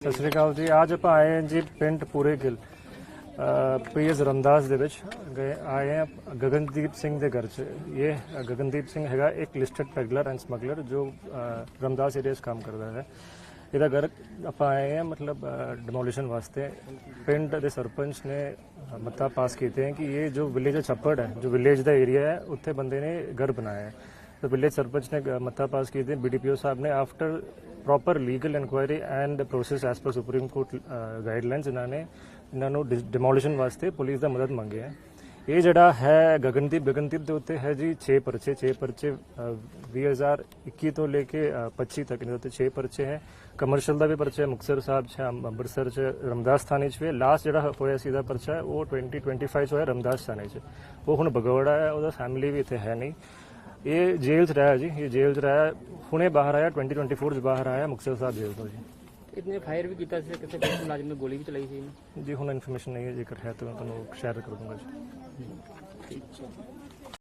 ਸਤਿ ਸ਼੍ਰੀ ਅਕਾਲ ਜੀ ਅੱਜ ਆਪਾਂ ਆਏ ਹਾਂ ਜੀ ਪਿੰਡ ਪੂਰੇ ਗਿੱਲ ਪੀਐਸ ਰਮਦਾਸ ਦੇ ਵਿੱਚ ਗਏ ਆਏ ਹਾਂ ਗਗਨਦੀਪ ਸਿੰਘ ਦੇ ਘਰ 'ਚ ਇਹ ਗਗਨਦੀਪ ਸਿੰਘ ਹੈਗਾ ਇੱਕ ਲਿਸਟਡ ਪੈਗਲਰ ਐਂਡ ਸਮਗਲਰ ਜੋ ਅ, ਰਮਦਾਸ ਏਰੀਆ 'ਚ ਕੰਮ ਕਰਦਾ ਹੈ ਇਹਦਾ ਘਰ ਆਪਾਂ ਆਏ ਹਾਂ ਮਤਲਬ ਡਿਮੋਲੀਸ਼ਨ ਵਾਸਤੇ ਪਿੰਡ ਦੇ ਸਰਪੰਚ ਨੇ ਅ, ਮਤਾ ਪਾਸ ਕੀਤੇ ਹੈ ਕਿ ਇਹ ਜੋ ਵਿਲੇਜ ਦਾ ਛੱਪੜ ਹੈ ਜੋ ਵਿਲੇਜ ਦਾ ਏਰੀਆ ਹੈ ਉੱਥੇ ਬੰਦੇ ਨੇ ਘਰ ਬਣਾਇਆ ਹੈ तो विलेज सरपंच ने अ, मता पास किए थे बीडीपीओ साहब ने after proper legal inquiry and process as per Supreme Court guidelines ਇਹਨਾਂ ਨੇ ਇਹਨਾਂ ਨੂੰ ਡਿਮੋਲੀਸ਼ਨ ਵਾਸਤੇ ਪੁਲਿਸ ਦਾ ਮਦਦ ਮੰਗੀ ਹੈ ਇਹ ਜਿਹੜਾ ਹੈ ਗਗਨਦੀਪ ਗਗਨਦੀਪ ਦੇ ਉੱਤੇ ਹੈ ਜੀ 6 ਪਰਚੇ 6 ਪਰਚੇ ਅ, 2021 ਤੋਂ ਲੈ ਕੇ ਅ, 25 ਤੱਕ ਇਹਨਾਂ ਦੇ ਉੱਤੇ 6 ਪਰਚੇ ਹੈ ਕਮਰਸ਼ਲ ਦਾ ਵੀ ਪਰਚਾ ਹੈ ਮੁਕਤਸਰ ਸਾਹਿਬ ਚ ਅੰਮ੍ਰਿਤਸਰ ਚ ਰਮਦਾਸ ਥਾਣੇ ਚ ਵੀ ਲਾਸਟ ਜਿਹੜਾ ਹੋਇਆ ਸੀ ਦਾ ਪਰਚਾ ਹੈ ਉਹ 2025 ਚ ਹੋਇਆ ਰਮਦਾਸ ਥਾਣੇ ਚ ਉਹ ਹੁਣ ਬਗੌੜਾ ਹੈ ਉਹਦਾ ਫੈਮਿਲੀ ਵੀ ਇੱਥੇ ਹੈ ਨਹੀਂ ਇਹ ਜੇਲ੍ਹ 'ਚ ਰਿਹਾ ਜੀ ਇਹ ਜੇਲ੍ਹ 'ਚ ਰਿਹਾ ਹੁਣੇ ਬਾਹਰ ਆਇਆ 2024 'ਚ ਬਾਹਰ ਆਇਆ ਮੁਕਤਸਰ ਸਾਹਿਬ ਜੇਲ੍ਹ ਤੋਂ ਜੀ ਇਤਨੇ ਫਾਇਰ ਵੀ ਕੀਤਾ ਸੀ ਕਿਸੇ ਪੁਲਿਸ ਮੁਲਾਜ਼ਮ ਨੇ ਗੋਲੀ ਵੀ ਚਲਾਈ ਸੀ ਜੀ ਹੁਣ ਇਨਫੋਰਮੇਸ਼ਨ ਨਹੀਂ ਹੈ ਜੇਕਰ ਹੈ ਤਾਂ ਮੈਂ ਤੁਹਾਨੂੰ ਸ਼ੇਅਰ ਕਰ ਦੂੰਗਾ ਜੀ। ਠੀਕ